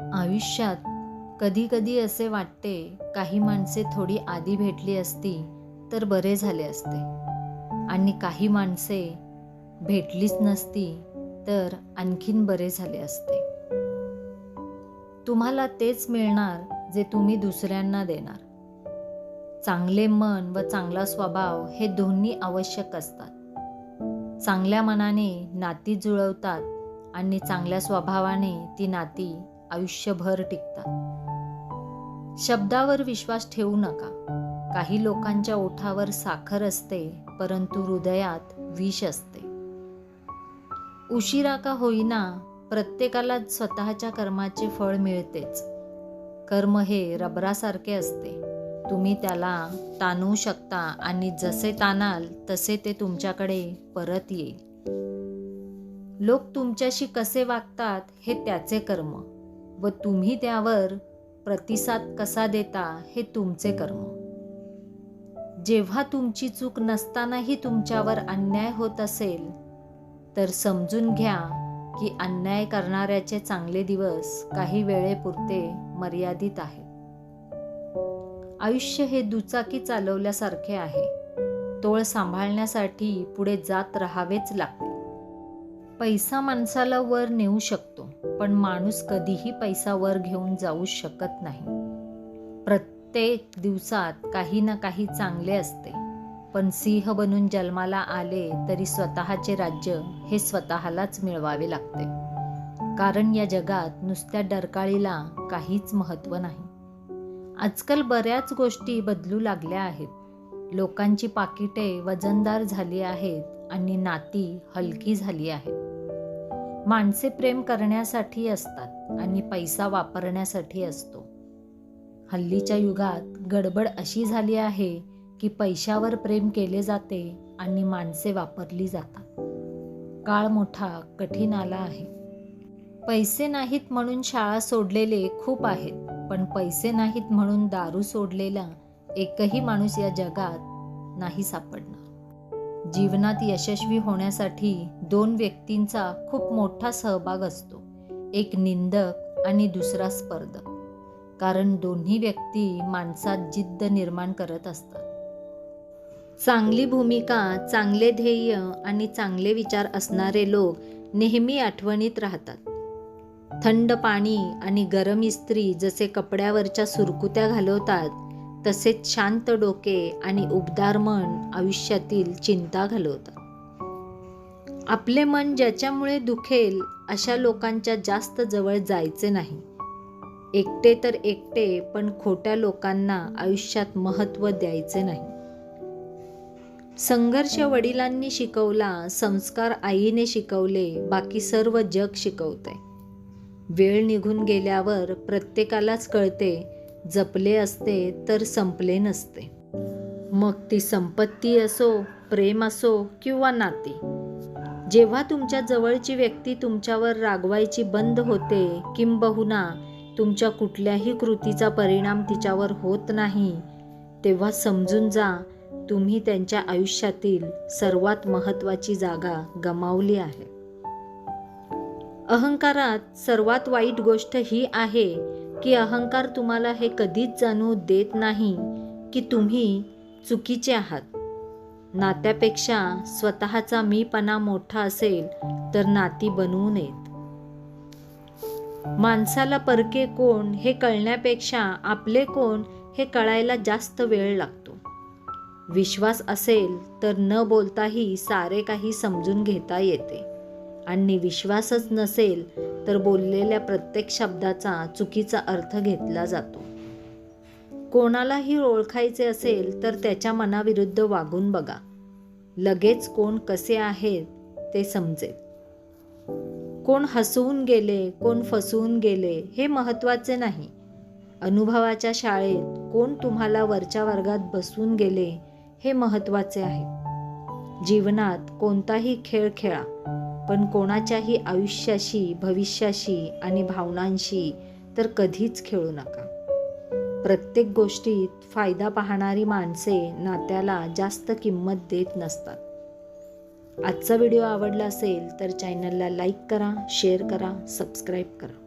आयुष्यात कधी कधी असे वाटते काही माणसे थोडी आधी भेटली असती तर बरे झाले असते. आणि काही माणसे भेटलीच नसती तर आणखीन बरे झाले असते. तुम्हाला तेच मिळणार जे तुम्ही दुसऱ्यांना देणार. चांगले मन व चांगला स्वभाव हे दोन्ही आवश्यक असतात. चांगल्या मनाने नाती जुळवतात आणि चांगल्या स्वभावाने ती नाती आयुष्यभर टिकतात. शब्दावर विश्वास ठेवू नका. काही लोकांच्या ओठावर साखर असते परंतु हृदयात विष असते. उशिरा का होईना प्रत्येकाला स्वतःच्या कर्माचे फळ मिळतेच. कर्म हे रबरासारखे असते. तुम्ही त्याला ताणू शकता आणि जसे ताणाल तसे ते तुमच्याकडे परत येईल. लोक तुमच्याशी कसे वागतात हे त्याचे कर्म. व तुम्ही त्यावर प्रतिसाद कसा देता हे तुमचे कर्म. जेव्हा तुमची चूक नसतानाही तुमच्यावर अन्याय होत असेल तर समजून घ्या की अन्याय करणाऱ्याचे चांगले दिवस काही वेळेपुरते मर्यादित आहे आयुष्य हे दुचाकी चालवल्यासारखे आहे. तोळ सांभाळण्यासाठी पुढे जात राहावेच लागते. पैसा माणसाला वर नेऊ शकतो. पण माणूस कधीही पैसा वर घेऊन जाऊ शकत नाही. प्रत्येक दिवसात काही ना काही चांगले असते. पण सिंह बनून जन्माला आले तरी स्वतःचे राज्य हे स्वतःलाच मिळवावे लागते. कारण या जगात नुसत्या डरकाळीला काहीच महत्त्व नाही. आजकाल बऱ्याच गोष्टी बदलू लागल्या आहेत. लोकांची पाकिटे वजनदार झाली आहेत आणि नाती हलकी झाली आहेत. माणसे प्रेम करण्यासाठी असतात आणि पैसा वापरण्यासाठी असतो. हल्लीच्या युगात गडबड अशी झाली आहे की पैशावर प्रेम केले जाते आणि माणसे वापरली जातात. काळ मोठा कठीण आला आहे. पैसे नाहीत म्हणून शाळा सोडलेले खूप आहेत पण पैसे नाहीत म्हणून दारू सोडलेला एकही माणूस या जगात नाही सापडणार. जीवनात यशस्वी होण्यासाठी दोन व्यक्तींचा खूप मोठा सहभाग असतो. एक निंदक आणि दुसरा स्पर्धक. कारण दोन्ही व्यक्ती माणसात जिद्द निर्माण करत असतात. चांगली भूमिका चांगले ध्येय आणि चांगले विचार असणारे लोक नेहमी आठवणीत राहतात. थंड पाणी आणि गरम इस्त्री जसे कपड्यावरच्या सुरकुत्या घालवतात तसेच शांत डोके आणि उबदार मन आयुष्यातील चिंता घालवतात आपले मन ज्याच्यामुळे दुखेल अशा लोकांच्या जास्त जवळ जायचे नाही. एकटे तर एकटे पण खोट्या लोकांना आयुष्यात महत्त्व द्यायचे नाही. संघर्ष वडिलांनी शिकवला संस्कार आईने शिकवले बाकी सर्व जग शिकवते वेळ निघून गेल्यावर प्रत्येकालाच कळते जपले असते तर संपले नसते. मग ती संपत्ती असो प्रेम असो किंवा नाती जेव्हा तुमच्या जवळची व्यक्ती तुमच्यावर रागवायची बंद होते किंबहुना तुमच्या कुठल्याही कृतीचा परिणाम तिच्यावर होत नाही तेव्हा समजून जा तुम्ही त्यांच्या आयुष्यातील सर्वात महत्त्वाची जागा गमावली आहे. अहंकारात सर्वात वाईट गोष्ट ही आहे की अहंकार तुम्हाला हे कधीच जाणू देत नाही की तुम्ही चुकीचे आहात. नात्यापेक्षा स्वतःचा मीपणा मोठा असेल तर नाती बनवू नयेत. माणसाला परके कोण हे कळण्यापेक्षा आपले कोण हे कळायला जास्त वेळ लागतो. विश्वास असेल तर न बोलताही सारे काही समजून घेता येते. आणि विश्वासच नसेल तर बोललेल्या प्रत्येक शब्दाचा चुकीचा अर्थ घेतला जातो. कोणालाही ओळखायचे असेल तर त्याच्या मनाविरुद्ध वागून बघा. लगेच कोण कसे आहेत ते समजेल. कोण हसवून गेले कोण फसवून गेले हे महत्त्वाचे नाही. अनुभवाच्या शाळेत कोण तुम्हाला वरच्या वर्गात बसवून गेले हे महत्त्वाचे आहे. जीवनात कोणताही खेळ खेळा. पण कोणाच्याही आयुष्याशी भविष्याशी आणि भावनांशी तर कधीच खेळू नका. प्रत्येक गोष्टीत फायदा पाहणारी माणसे नात्याला जास्त किंमत देत नसतात. आजचा व्हिडिओ आवडला असेल तर चॅनलला लाईक करा शेअर करा सबस्क्राईब करा.